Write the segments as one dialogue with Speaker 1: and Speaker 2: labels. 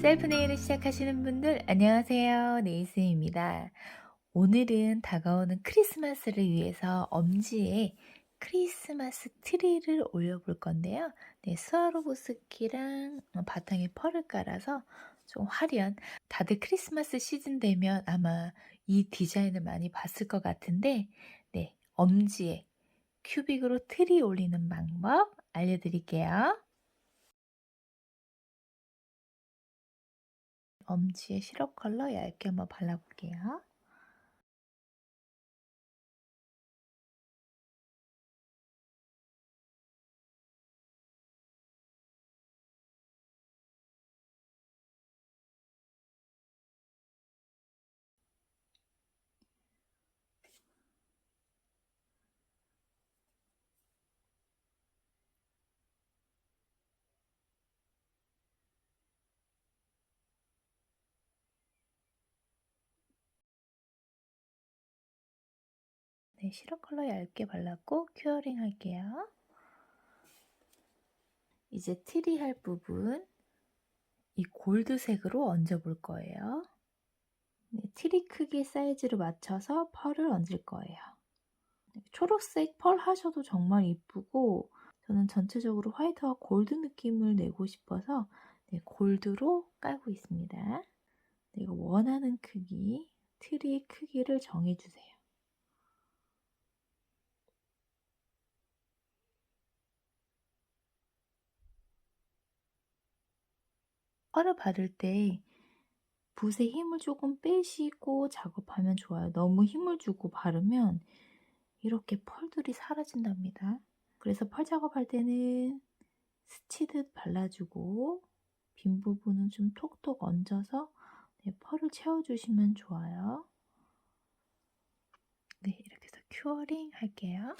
Speaker 1: 셀프 네일을 시작하시는 분들 안녕하세요. 네이스입니다. 오늘은 다가오는 크리스마스를 위해서 엄지에 크리스마스 트리를 올려볼 건데요. 네, 스와로보스키랑 바탕에 펄을 깔아서 좀 화려한 다들 크리스마스 시즌 되면 아마 이 디자인을 많이 봤을 것 같은데 네, 엄지에 큐빅으로 트리 올리는 방법 알려드릴게요. 엄지에 시럽 컬러 얇게 한번 발라볼게요. 네, 시럽 컬러 얇게 발랐고 큐어링 할게요. 이제 트리 할 부분 이 골드색으로 얹어볼 거예요. 네, 트리 크기 사이즈를 맞춰서 펄을 얹을 거예요. 네, 초록색 펄 하셔도 정말 이쁘고 저는 전체적으로 화이트와 골드 느낌을 내고 싶어서 네, 골드로 깔고 있습니다. 내가 원하는 크기, 트리 크기를 정해주세요. 펄을 바를 때 붓에 힘을 조금 빼시고 작업하면 좋아요. 너무 힘을 주고 바르면 이렇게 펄들이 사라진답니다. 그래서 펄 작업할 때는 스치듯 발라주고 빈 부분은 좀 톡톡 얹어서 네, 펄을 채워주시면 좋아요. 네, 이렇게 해서 큐어링 할게요.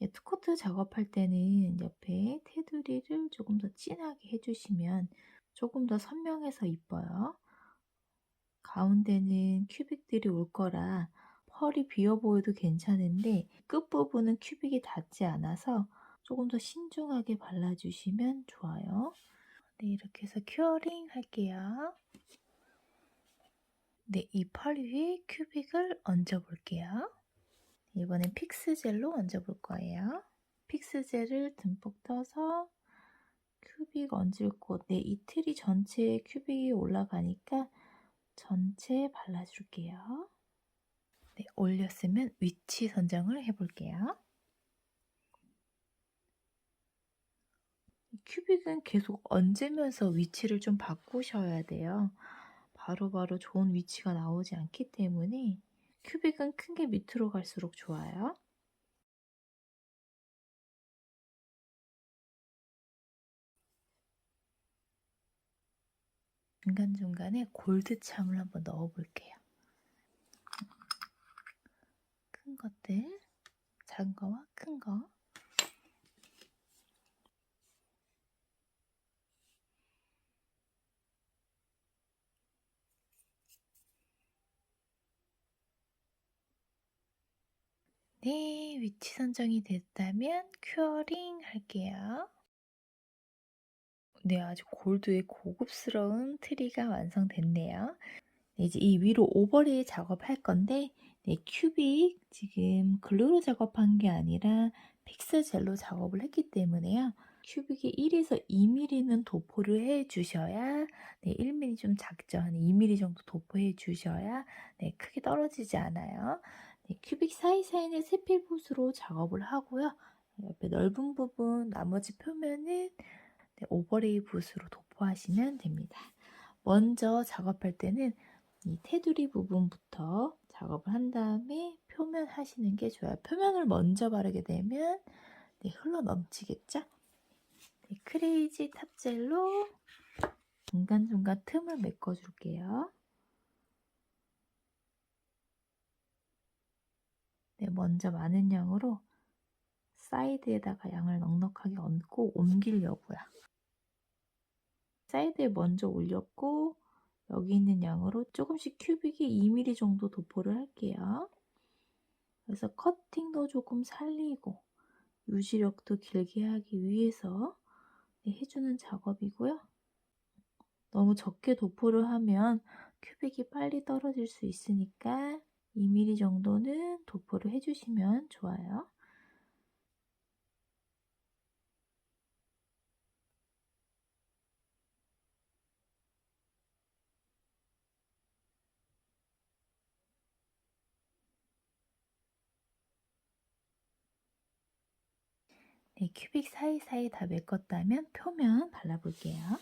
Speaker 1: 예, 투코트 작업할 때는 옆에 테두리를 조금 더 진하게 해주시면 조금 더 선명해서 이뻐요. 가운데는 큐빅들이 올 거라 펄이 비어 보여도 괜찮은데 끝부분은 큐빅이 닿지 않아서 조금 더 신중하게 발라주시면 좋아요. 네, 이렇게 해서 큐어링 할게요. 네, 이 펄 위에 큐빅을 얹어 볼게요. 이번엔 픽스젤로 얹어볼 거예요. 픽스젤을 듬뿍 떠서 큐빅 얹을 곳, 네, 이 트리 전체에 큐빅이 올라가니까 전체 발라줄게요. 네, 올렸으면 위치 선정을 해볼게요. 큐빅은 계속 얹으면서 위치를 좀 바꾸셔야 돼요. 바로바로 바로 좋은 위치가 나오지 않기 때문에 큐빅은 큰 게 밑으로 갈수록 좋아요. 중간중간에 골드참을 한번 넣어볼게요. 큰 것들, 작은 거와 큰 거. 네, 위치 선정이 됐다면 큐어링 할게요. 네, 아주 골드의 고급스러운 트리가 완성됐네요. 네, 이제 이 위로 오버레이 작업할 건데 네, 큐빅 지금 글루로 작업한 게 아니라 픽스 젤로 작업을 했기 때문에요. 큐빅이 1에서 2mm는 도포를 해 주셔야 네, 1mm 좀 작죠. 한 2mm 정도 도포해 주셔야 네, 크게 떨어지지 않아요. 네, 큐빅 사이사이는 세필붓으로 작업을 하고요. 옆에 넓은 부분, 나머지 표면은 네, 오버레이 붓으로 도포하시면 됩니다. 먼저 작업할 때는 이 테두리 부분부터 작업을 한 다음에 표면 하시는 게 좋아요. 표면을 먼저 바르게 되면 네, 흘러 넘치겠죠? 네, 크레이지 탑젤로 중간중간 틈을 메꿔줄게요. 네, 먼저 많은 양으로 사이드에다가 양을 넉넉하게 얹고 옮기려고요. 사이드에 먼저 올렸고 여기 있는 양으로 조금씩 큐빅이 2mm 정도 도포를 할게요. 그래서 커팅도 조금 살리고 유지력도 길게 하기 위해서 네, 해주는 작업이고요. 너무 적게 도포를 하면 큐빅이 빨리 떨어질 수 있으니까 2mm 정도는 도포를 해주시면 좋아요. 네, 큐빅 사이사이 다 메꿨다면 표면 발라볼게요.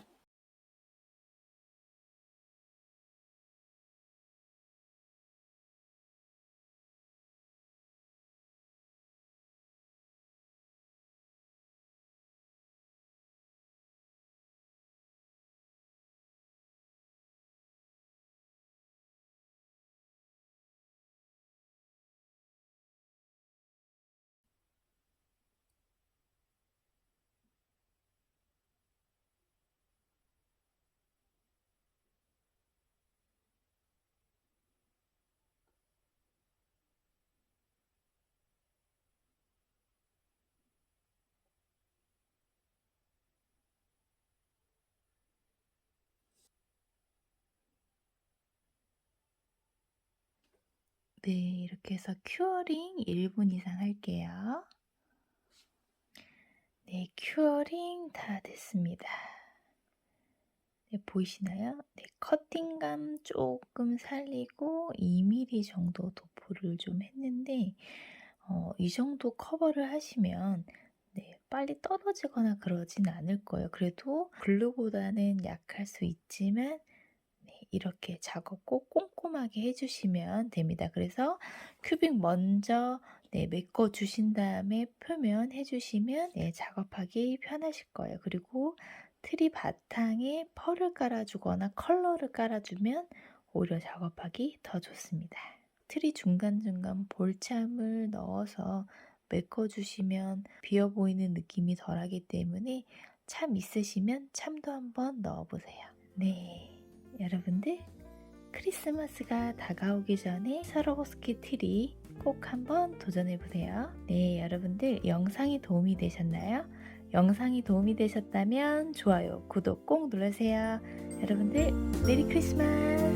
Speaker 1: 네, 이렇게 해서 큐어링 1분 이상 할게요. 네, 큐어링 다 됐습니다. 네, 보이시나요? 네, 커팅감 조금 살리고 2mm 정도 도포를 좀 했는데 어, 이 정도 커버를 하시면 네, 빨리 떨어지거나 그러진 않을 거예요. 그래도 글루보다는 약할 수 있지만 네, 이렇게 작업 꼭 꼼꼼하게 해주시면 됩니다. 그래서 큐빅 먼저 네, 메꿔 주신 다음에 표면 해주시면 네, 작업하기 편하실 거예요. 그리고 트리 바탕에 펄을 깔아주거나 컬러를 깔아주면 오히려 작업하기 더 좋습니다. 트리 중간중간 볼참을 넣어서 메꿔주시면 비어 보이는 느낌이 덜하기 때문에 참 있으시면 참도 한번 넣어보세요. 네, 여러분들 크리스마스가 다가오기 전에 서로고스키 트리 꼭 한번 도전해보세요. 네, 여러분들 영상이 도움이 되셨나요? 영상이 도움이 되셨다면 좋아요, 구독 꼭 눌러주세요. 여러분들 메리 크리스마스!